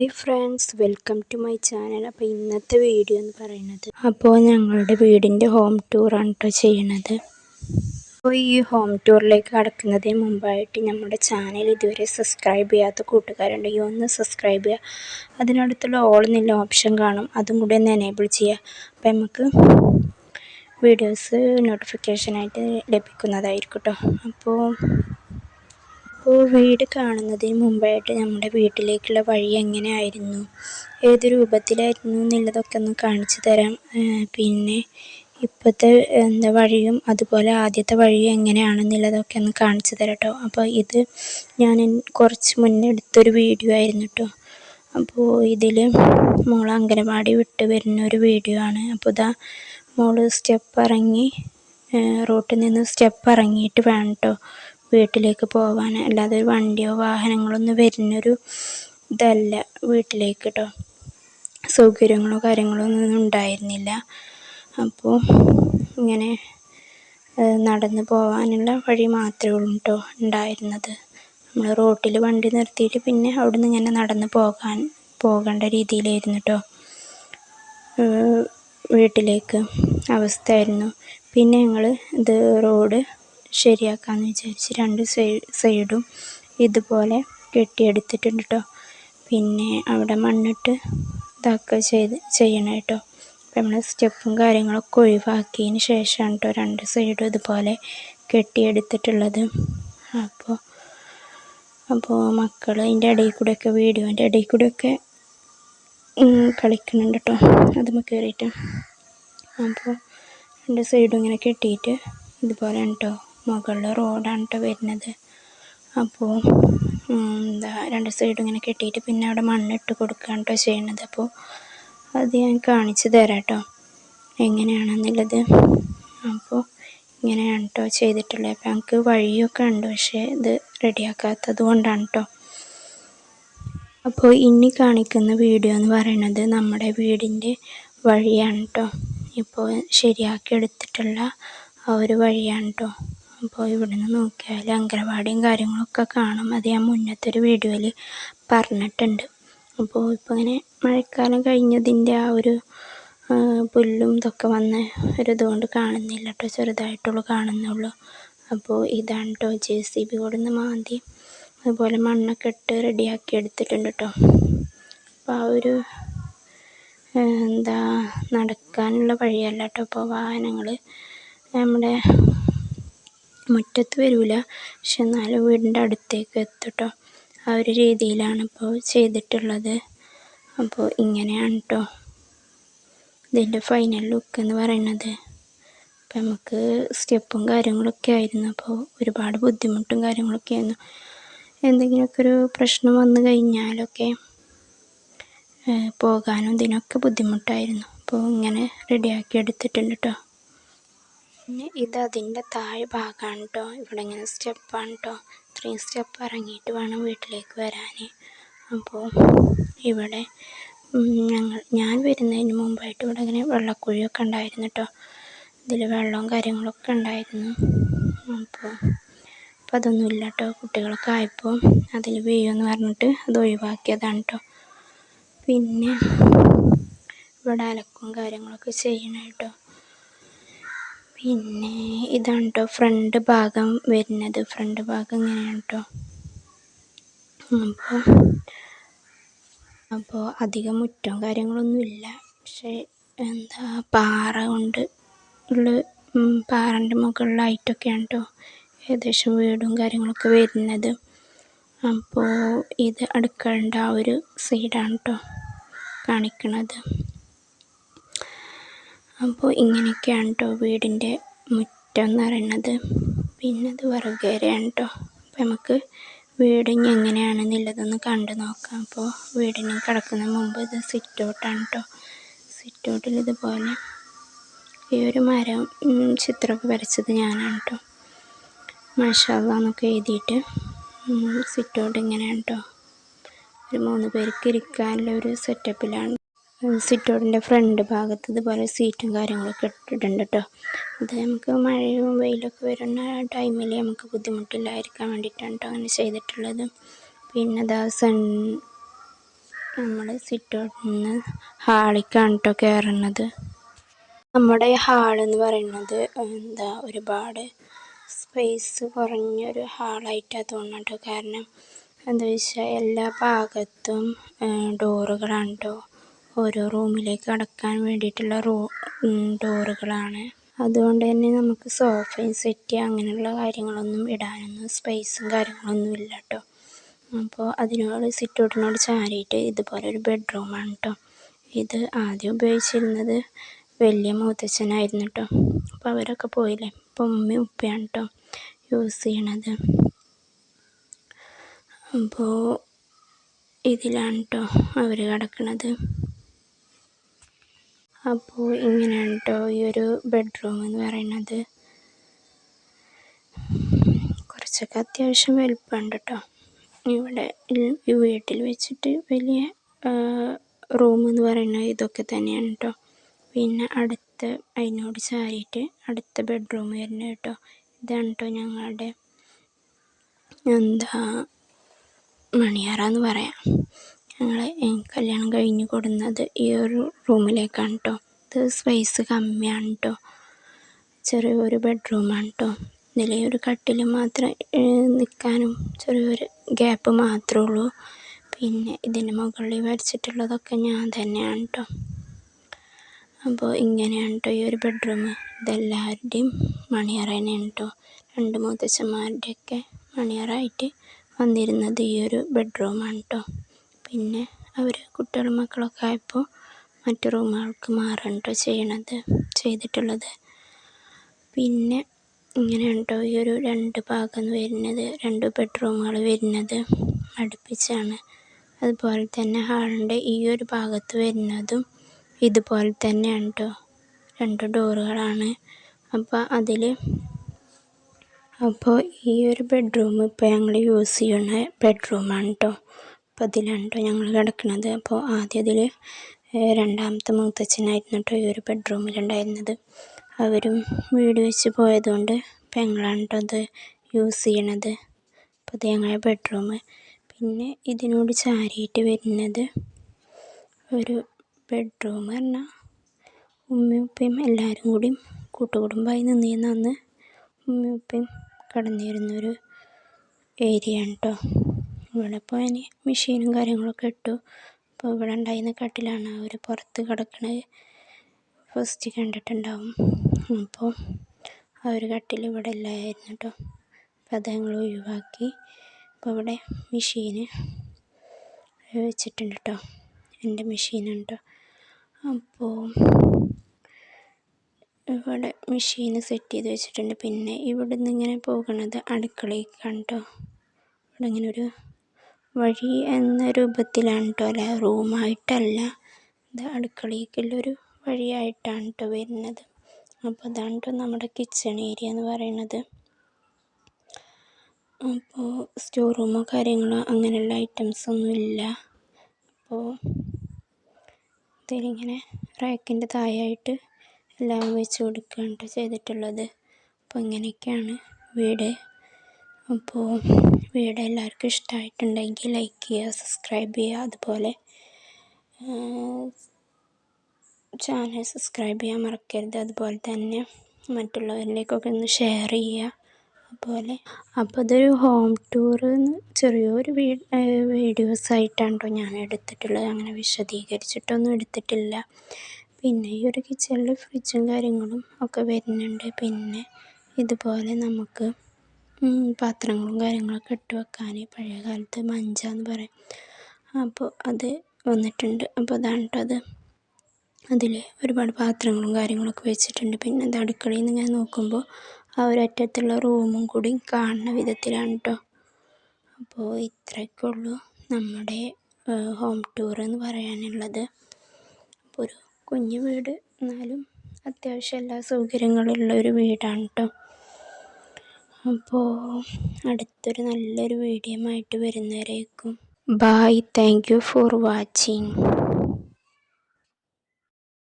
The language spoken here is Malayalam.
Hi friends welcome to my channel അപ്പോൾ ഇന്നത്തെ വീഡിയോ എന്ന് പറയുന്നത് അപ്പോൾ ഞങ്ങളുടെ വീടിന്റെ ഹോം ടൂറാണ് കേട്ടോ ചെയ്യണത്. അപ്പോൾ ഈ ഹോം ടൂറിലേക്ക് കടക്കുന്നതിന് മുമ്പായിട്ട് നമ്മുടെ ചാനൽ ഇതുവരെ സബ്സ്ക്രൈബ് ചെയ്യാത്ത കൂട്ടുകാരുണ്ടെങ്കിൽ ഒന്ന് സബ്സ്ക്രൈബ് ചെയ്യുക. അതിനടുത്തുള്ള ഓൾ എന്നുള്ള ഓപ്ഷൻ കാണും. അതും കൂടി ഒന്ന് എനേബിൾ ചെയ്യുക. അപ്പോൾ നമുക്ക് വീഡിയോസ് നോട്ടിഫിക്കേഷനായിട്ട് ലഭിക്കുന്നതായിരിക്കും കേട്ടോ അപ്പോൾ അപ്പോൾ വീട് കാണുന്നതിന് മുമ്പായിട്ട് നമ്മുടെ വീട്ടിലേക്കുള്ള വഴി എങ്ങനെയായിരുന്നു? ഏത് രൂപത്തിലായിരുന്നു എന്നുള്ളതൊക്കെ ഒന്ന് കാണിച്ചു തരാം. പിന്നെ ഇപ്പോഴത്തെ എന്താ വഴിയും അതുപോലെ ആദ്യത്തെ വഴിയും എങ്ങനെയാണെന്നുള്ളതൊക്കെ ഒന്ന് കാണിച്ചു തരാം കേട്ടോ. അപ്പോൾ ഇത് ഞാൻ കുറച്ച് മുന്നേ എടുത്തൊരു വീഡിയോ ആയിരുന്നു കേട്ടോ. അപ്പോൾ ഇതിൽ മോൾ അംഗനവാടി വിട്ട് വരുന്ന ഒരു വീഡിയോ ആണ്. അപ്പോൾ ഇതാ മോൾ സ്റ്റെപ്പ് ഇറങ്ങി റോട്ടിൽ നിന്ന് സ്റ്റെപ്പ് ഇറങ്ങിയിട്ട് വേണം കേട്ടോ. വീട്ടിലേക്ക് പോകാൻ അല്ലാതെ ഒരു വണ്ടിയോ വാഹനങ്ങളൊന്നും വരുന്നൊരു ഇതല്ല വീട്ടിലേക്ക് കേട്ടോ സൗകര്യങ്ങളോ കാര്യങ്ങളോ ഒന്നും ഉണ്ടായിരുന്നില്ല. അപ്പോൾ ഇങ്ങനെ നടന്ന് പോകാനുള്ള വഴി മാത്രമേ ഉള്ളൂ കേട്ടോ ഉണ്ടായിരുന്നത്. നമ്മൾ റോട്ടിൽ വണ്ടി നിർത്തിയിട്ട് പിന്നെ അവിടെ നിന്ന് ഇങ്ങനെ നടന്ന് പോകാൻ പോകേണ്ട രീതിയിലായിരുന്നു കേട്ടോ വീട്ടിലേക്ക് അവസ്ഥയായിരുന്നു. പിന്നെ ഞങ്ങൾ ഇത് റോഡ് ശരിയാക്കാമെന്ന് വിചാരിച്ച് രണ്ട് സൈഡും ഇതുപോലെ കെട്ടിയെടുത്തിട്ടുണ്ട് കേട്ടോ പിന്നെ അവിടെ മണ്ണിട്ട് ഇതാക്കുക ചെയ്ത് ചെയ്യണം കേട്ടോ അപ്പം നമ്മൾ സ്റ്റെപ്പും കാര്യങ്ങളൊക്കെ ഒഴിവാക്കിയതിന് ശേഷമാണ് കേട്ടോ രണ്ട് സൈഡും ഇതുപോലെ കെട്ടിയെടുത്തിട്ടുള്ളത്. അപ്പോൾ അപ്പോൾ മക്കൾ അതിന്റെ ഇടയിൽ കൂടെയൊക്കെ വീഡിയോന്റെ ഇടയിൽ കൂടെയൊക്കെ കളിക്കുന്നുണ്ട് കേട്ടോ അതുമ്മ കയറിയിട്ട് അപ്പോൾ രണ്ട് സൈഡും ഇങ്ങനെ കെട്ടിയിട്ട് ഇതുപോലെ കേട്ടോ മുകളിൽ റോഡാണ് കേട്ടോ വരുന്നത് അപ്പോൾ എന്താ രണ്ട് സൈഡും ഇങ്ങനെ കെട്ടിയിട്ട് പിന്നെ അവിടെ മണ്ണിട്ട് കൊടുക്കുകയാണ് കേട്ടോ ചെയ്യണത്. അപ്പോൾ അത് ഞാൻ കാണിച്ചു തരാം കേട്ടോ എങ്ങനെയാണെന്നുള്ളത്. അപ്പോൾ ഇങ്ങനെയാണ് കേട്ടോ ചെയ്തിട്ടുള്ളത്. അപ്പോൾ ഞങ്ങൾക്ക് വഴിയൊക്കെ ഉണ്ട്. പക്ഷേ ഇത് റെഡിയാക്കാത്തത് കൊണ്ടാണ് കേട്ടോ അപ്പോൾ ഇനി കാണിക്കുന്ന വീഡിയോ എന്ന് പറയുന്നത് നമ്മുടെ വീടിന്റെ വഴിയാണ് കേട്ടോ ഇപ്പോൾ ശരിയാക്കി എടുത്തിട്ടുള്ള ആ ഒരു വഴിയാണ് കേട്ടോ അപ്പോൾ ഇവിടെ നിന്ന് നോക്കിയാൽ അംഗനവാടിയും കാര്യങ്ങളൊക്കെ കാണും. അത് ഞാൻ മുന്നത്തെ ഒരു വീഡിയോയിൽ പറഞ്ഞിട്ടുണ്ട്. അപ്പോൾ ഇപ്പോൾ ഇങ്ങനെ മഴക്കാലം കഴിഞ്ഞതിന്റെ ആ ഒരു പുല്ലും ഇതൊക്കെ വന്ന് ഒരു ഇതുകൊണ്ട് കാണുന്നില്ല കേട്ടോ. ചെറുതായിട്ടുള്ളൂ കാണുന്നുള്ളൂ. അപ്പോൾ ഇതാണ് കേട്ടോ ജെ സി ബി കൊടുന്ന് മാന്തി. അതുപോലെ മണ്ണൊക്കെ ഇട്ട് റെഡിയാക്കി എടുത്തിട്ടുണ്ട് കേട്ടോ. അപ്പോൾ ആ ഒരു എന്താ നടക്കാനുള്ള വഴിയല്ല കേട്ടോ. ഇപ്പോൾ വാഹനങ്ങൾ നമ്മുടെ മുറ്റത്ത് വരില്ല പക്ഷെ എന്നാലും വീടിന്റെ അടുത്തേക്ക് എത്തും കേട്ടോ ആ ഒരു രീതിയിലാണ് ഇപ്പോൾ ചെയ്തിട്ടുള്ളത്. അപ്പോൾ ഇങ്ങനെയാണ് കേട്ടോ ഇതിന്റെ ഫൈനൽ ലുക്ക് എന്ന് പറയുന്നത്. അപ്പം നമുക്ക് സ്റ്റെപ്പും കാര്യങ്ങളൊക്കെ ആയിരുന്നു. അപ്പോൾ ഒരുപാട് ബുദ്ധിമുട്ടും കാര്യങ്ങളൊക്കെ ആയിരുന്നു. എന്തെങ്കിലുമൊക്കെ ഒരു പ്രശ്നം വന്നു കഴിഞ്ഞാലൊക്കെ പോകാനും ഇതിനൊക്കെ ബുദ്ധിമുട്ടായിരുന്നു. അപ്പോൾ ഇങ്ങനെ റെഡിയാക്കി എടുത്തിട്ടുണ്ട് കേട്ടോ പിന്നെ ഇത് അതിന്റെ താഴെ ഭാഗമാണ് കേട്ടോ ഇവിടെ ഇങ്ങനെ സ്റ്റെപ്പാണ് കേട്ടോ ഇത്രയും സ്റ്റെപ്പ് ഇറങ്ങിയിട്ട് വേണം വീട്ടിലേക്ക് വരാൻ അപ്പോൾ ഇവിടെ ഞങ്ങൾ ഞാൻ വരുന്നതിന് മുമ്പായിട്ട് ഇവിടെ ഇങ്ങനെ വെള്ളക്കുഴിയൊക്കെ ഉണ്ടായിരുന്നു കേട്ടോ ഇതിൽ വെള്ളവും കാര്യങ്ങളൊക്കെ ഉണ്ടായിരുന്നു. അപ്പോൾ അപ്പോൾ അതൊന്നുമില്ല കേട്ടോ കുട്ടികളൊക്കെ ആയപ്പോൾ അതിൽ വീഴുമെന്ന് പറഞ്ഞിട്ട് അത് ഒഴിവാക്കിയതാണ് കേട്ടോ പിന്നെ ഇവിടെ അലക്കും കാര്യങ്ങളൊക്കെ ചെയ്യണം കേട്ടോ പിന്നെ ഇതാണ് കേട്ടോ ഫ്രണ്ട് ഭാഗം വരുന്നത്. ഫ്രണ്ട് ഭാഗം ഇങ്ങനെയാണ് കേട്ടോ അപ്പോൾ അപ്പോൾ അധികം മുറ്റവും കാര്യങ്ങളൊന്നുമില്ല പക്ഷേ എന്താ പാറ കൊണ്ട് ഉള്ള പാറന്റെ മുകളിലായിട്ടൊക്കെയാണ് കേട്ടോ ഏകദേശം വീടും കാര്യങ്ങളൊക്കെ വരുന്നത്. അപ്പോൾ ഇത് അടുക്കളന്റെ ആ ഒരു സൈഡാണ് കേട്ടോ കാണിക്കണത്. അപ്പോൾ ഇങ്ങനെയൊക്കെയാണ് കേട്ടോ വീടിന്റെ മുറ്റം എന്ന് പറയുന്നത്. പിന്നെ അത് വിറകേരയാണ് കേട്ടോ അപ്പോൾ നമുക്ക് വീട് എങ്ങനെയാണെന്നുള്ളതൊന്ന് കണ്ടു നോക്കാം. അപ്പോൾ വീടിന് കിടക്കുന്ന മുമ്പ് ഇത് സിറ്റ് ഔട്ടാണ് കേട്ടോ സിറ്റ് ഔട്ടിൽ ഇതുപോലെ ഈ ഒരു മരം ചിത്രമൊക്കെ വരച്ചത് ഞാനാണ് കേട്ടോ മാഷാന്നൊക്കെ എഴുതിയിട്ട് സിറ്റ് ഔട്ട് ഇങ്ങനെയാണ് കേട്ടോ ഒരു മൂന്ന് പേർക്ക് ഇരിക്കാനുള്ള ഒരു സെറ്റപ്പിലാണ് സിറ്റൗട്ടിന്റെ ഫ്രണ്ട് ഭാഗത്ത് ഇതുപോലെ സീറ്റും കാര്യങ്ങളൊക്കെ ഇട്ടിട്ടുണ്ട് കേട്ടോ. അത് നമുക്ക് മഴയും വെയിലൊക്കെ വരുന്ന ടൈമിൽ നമുക്ക് ബുദ്ധിമുട്ടില്ലായിരിക്കാൻ വേണ്ടിയിട്ടാണ് കേട്ടോ അങ്ങനെ ചെയ്തിട്ടുള്ളത്. പിന്നെ അതാ സൺ നമ്മൾ സിറ്റൗട്ടിൽ നിന്ന് ഹാളിക്കാണ് കേട്ടോ കയറുന്നത് നമ്മുടെ ഹാളെന്ന് പറയുന്നത് എന്താ ഒരുപാട് സ്പേസ് കുറഞ്ഞൊരു ഹാളായിട്ടാണ് തോന്നുന്നത് കാരണം എന്താ വെച്ചാൽ എല്ലാ ഭാഗത്തും ഡോറുകളാണ് കേട്ടോ ഓരോ റൂമിലേക്ക് കടക്കാൻ വേണ്ടിയിട്ടുള്ള റൂ ഡോറുകളാണ്. അതുകൊണ്ട് തന്നെ നമുക്ക് സോഫയും സെറ്റ് അങ്ങനെയുള്ള കാര്യങ്ങളൊന്നും ഇടാനൊന്നും സ്പേസും കാര്യങ്ങളൊന്നും ഇല്ല കേട്ടോ അപ്പോൾ അതിനോട് സിറ്റൗട്ടിനോട് ചാരിയിട്ട് ഇതുപോലെ ഒരു ബെഡ്റൂമാണ് കേട്ടോ ഇത് ആദ്യം ഉപയോഗിച്ചിരുന്നത് വലിയ മൂത്തച്ഛനായിരുന്നു കേട്ടോ അപ്പോൾ അവരൊക്കെ പോയില്ലേ? ഇപ്പം ഉമ്മയും ഉപ്പയാണ് കേട്ടോ യൂസ് ചെയ്യണത്. അപ്പോൾ ഇതിലാണ് കേട്ടോ അവർ കിടക്കണത്. അപ്പോൾ ഇങ്ങനെയാണ് കേട്ടോ ഈ ഒരു ബെഡ്റൂം എന്ന് പറയുന്നത്. കുറച്ചൊക്കെ അത്യാവശ്യം വലുപ്പമുണ്ട് കേട്ടോ ഇവിടെ വീട്ടിൽ വെച്ചിട്ട് വലിയ റൂം എന്ന് പറയുന്നത് ഇതൊക്കെ തന്നെയാണ് കേട്ടോ പിന്നെ അടുത്ത അതിനോട് ചാരിയിട്ട് അടുത്ത ബെഡ്റൂം വരുന്നത് കേട്ടോ ഇതാണ് കേട്ടോ ഞങ്ങളുടെ എന്താ മണിയറ എന്ന് പറയാം. ഞങ്ങൾ കല്യാണം കഴിഞ്ഞ് കൊടുന്നത് ഈ ഒരു റൂമിലേക്കാണ് കേട്ടോ ഇത് സ്പേസ് കമ്മിയാണ് കേട്ടോ ചെറിയൊരു ബെഡ്റൂമാണ് കേട്ടോ ഇതിലെ ഒരു കട്ടിൽ മാത്രം നിൽക്കാനും ചെറിയൊരു ഗ്യാപ്പ് മാത്രമേ ഉള്ളൂ. പിന്നെ ഇതിന്റെ മുകളിൽ വരച്ചിട്ടുള്ളതൊക്കെ ഞാൻ തന്നെയാണ് കേട്ടോ അപ്പോൾ ഇങ്ങനെയാണ് കേട്ടോ ഈ ഒരു ബെഡ്റൂം. ഇതെല്ലാവരുടെയും മണിയറ തന്നെയാണ് കേട്ടോ രണ്ട് മൂത്തച്ഛന്മാരുടെയൊക്കെ മണിയറായിട്ട് വന്നിരുന്നത് ഈ ഒരു ബെഡ്റൂമാണ് കേട്ടോ പിന്നെ അവർ കുട്ടികളും മക്കളൊക്കെ ആയപ്പോൾ മറ്റു റൂമുകൾക്ക് മാറുകയാണ് ചെയ്യണത് ചെയ്തിട്ടുള്ളത്. പിന്നെ ഇങ്ങനെയാണ് കേട്ടോ ഈ ഒരു രണ്ട് ഭാഗം വരുന്നത് രണ്ട് ബെഡ്റൂമുകൾ വരുന്നത് അടുപ്പിച്ചാണ്. അതുപോലെ തന്നെ ഹാളിന്റെ ഈ ഒരു ഭാഗത്ത് വരുന്നതും ഇതുപോലെ തന്നെയാണ് കേട്ടോ രണ്ട് ഡോറുകളാണ് അപ്പോൾ അതിൽ അപ്പോൾ ഈ ഒരു ബെഡ്റൂം ഇപ്പോൾ ഞങ്ങൾ യൂസ് ചെയ്യുന്ന ബെഡ്റൂമാണ് കേട്ടോ അപ്പോൾ അതിലാണ് കേട്ടോ ഞങ്ങൾ കിടക്കുന്നത്. അപ്പോൾ ആദ്യം അതിൽ രണ്ടാമത്തെ മൂത്തച്ഛനായിരുന്നു കേട്ടോ ഈ ഒരു ബെഡ്റൂമിലുണ്ടായിരുന്നത്. അവരും വീട് വെച്ച് പോയതുകൊണ്ട് ഞങ്ങളാണ് കേട്ടോ അത് യൂസ് ചെയ്യണത്. അപ്പോൾ അത് ഞങ്ങളുടെ ബെഡ്റൂം. പിന്നെ ഇതിനോട് ചാരിയിട്ട് വരുന്നത് ഒരു ബെഡ്റൂം പറഞ്ഞാൽ ഉമ്മയും ഉപ്പയും എല്ലാവരും കൂടി കൂട്ടുകുടുംബമായി നിന്നിരുന്ന അന്ന് ഉമ്മയും ഉപ്പയും കിടന്നിരുന്നൊരു ഏരിയ കേട്ടോ. ഇവിടെ ഇപ്പോൾ ഞാൻ മെഷീനും കാര്യങ്ങളൊക്കെ ഇട്ടു. അപ്പോൾ ഇവിടെ ഉണ്ടായിരുന്ന കട്ടിലാണ് അവർ പുറത്ത് കിടക്കണത് ഫസ്റ്റ് കണ്ടിട്ടുണ്ടാവും. അപ്പോൾ ആ ഒരു കട്ടിൽ ഇവിടെ ഇല്ലായിരുന്നു കേട്ടോ അപ്പോൾ അത് ഞങ്ങൾ ഒഴിവാക്കി. അപ്പോൾ ഇവിടെ മെഷീന് വെച്ചിട്ടുണ്ട് കേട്ടോ എന്റെ മെഷീനാണ് അപ്പോൾ ഇവിടെ മെഷീന് സെറ്റ് ചെയ്ത് വെച്ചിട്ടുണ്ട്. പിന്നെ ഇവിടെ നിന്ന് ഇങ്ങനെ പോകുന്നത് അടുക്കളയിലേക്കാണ് കേട്ടോ ഇവിടെ ഇങ്ങനെ ഒരു വഴി എന്ന രൂപത്തിലാണ് കേട്ടോ അല്ല? റൂമായിട്ടല്ല. ഇത് അടുക്കളയ്ക്കുള്ളൊരു വഴിയായിട്ടാണ് കേട്ടോ വരുന്നത്. അപ്പോൾ അതാണ് കേട്ടോ നമ്മുടെ കിച്ചൺ ഏരിയ എന്ന് പറയുന്നത്. അപ്പോൾ സ്റ്റോർ റൂമോ കാര്യങ്ങളോ അങ്ങനെയുള്ള ഐറ്റംസൊന്നും ഇല്ല. അപ്പോൾ ഇതിലിങ്ങനെ റാക്കിന്റെ താഴെയായിട്ട് എല്ലാം വെച്ച് കൊടുക്കുകയാണ് ചെയ്തിട്ടുള്ളത്. അപ്പോൾ ഇങ്ങനെയൊക്കെയാണ് വീട് അപ്പോൾ വീഡിയോ എല്ലാവർക്കും ഇഷ്ടമായിട്ടുണ്ടെങ്കിൽ ലൈക്ക് ചെയ്യുക സബ്സ്ക്രൈബ് ചെയ്യുക അതുപോലെ ചാനൽ സബ്സ്ക്രൈബ് ചെയ്യാൻ മറക്കരുത്. അതുപോലെ തന്നെ മറ്റുള്ളവരിലേക്കൊക്കെ ഒന്ന് ഷെയർ ചെയ്യുക. അതുപോലെ അപ്പോൾ അതൊരു ഹോം ടൂർ ചെറിയൊരു വീഡിയോസ് ആയിട്ടാണ് ഞാൻ എടുത്തിട്ടുള്ളത്. അങ്ങനെ വിശദീകരിച്ചിട്ടൊന്നും എടുത്തിട്ടില്ല. പിന്നെ ഈ ഒരു കിച്ചണിൽ ഫ്രിഡ്ജും കാര്യങ്ങളും ഒക്കെ വരുന്നുണ്ട്. പിന്നെ ഇതുപോലെ നമുക്ക് പാത്രങ്ങളും കാര്യങ്ങളൊക്കെ ഇട്ട് വെക്കാൻ പഴയ കാലത്ത് മഞ്ച എന്ന് പറയും. അപ്പോൾ അത് വന്നിട്ടുണ്ട്. അപ്പോൾ അതാണ് കേട്ടോ അത്. അതിൽ ഒരുപാട് പാത്രങ്ങളും കാര്യങ്ങളൊക്കെ വെച്ചിട്ടുണ്ട്. പിന്നെ അത് അടുക്കളയിൽ നിന്ന് ഞാൻ നോക്കുമ്പോൾ ആ ഒരറ്റത്തുള്ള റൂമും കൂടി കാണുന്ന വിധത്തിലാണ് കേട്ടോ അപ്പോൾ ഇത്രയൊക്കെയുള്ളൂ നമ്മുടെ ഹോം ടൂർ എന്ന് പറയാനുള്ളത്. അപ്പോൾ ഒരു കുഞ്ഞു വീട് എന്നാലും അത്യാവശ്യം എല്ലാ സൗകര്യങ്ങളുള്ള ഒരു വീടാണ് കേട്ടോ അപ്പോൾ അടുത്തൊരു നല്ലൊരു വീഡിയോ ആയിട്ട് വരുന്നവരേക്കും. Bye thank you for watching